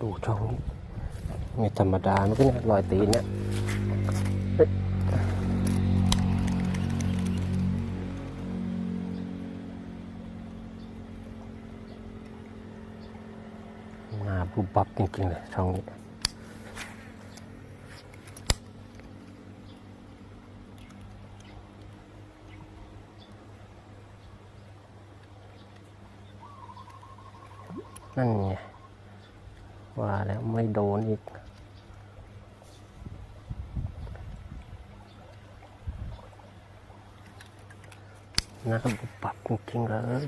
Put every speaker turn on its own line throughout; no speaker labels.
ดูช่องนี้ไม่ธรรมดาเมื่อกี้เนี่ยรอยตีนเนี่ยมาบุบบับจริงๆเลยช่องนี้นั่นไง ว่าแล้วไม่โดนอีก นะครับปรับจริงๆเลย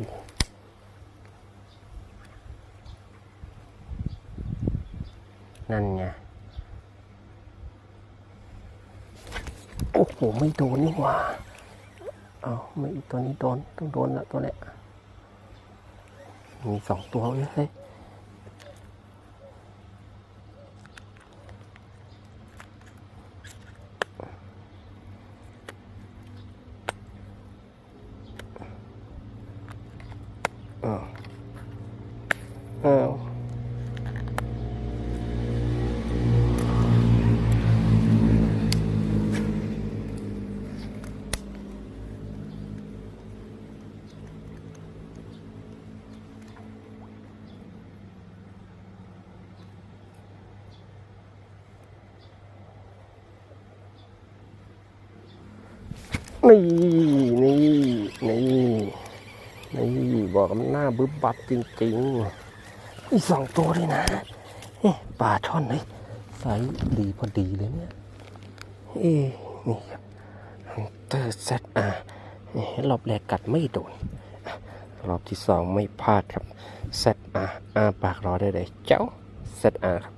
นั่นไง โอ้โห ไม่โดนนี่หว่า เอาไม่ตัวนี้โดน ต้องโดนละตัวเนี้ยมีสองตัวเว้ย เฮ้ย อ้าวอ้าวนี่นี่นี่นี่ บอกมันหน้าบึบบับจริงๆอีสองตัวเลยนะเอ๊ะปลาช่อนเลยไซส์ดีพอดีเลยเนี่ยเอ๊นี่ครับเตอร์เซตอะรอบแรกกัดไม่โดนรอบที่สองไม่พลาดครับเซตอะอาปากรอได้เลยเจ้าเซตอะครับ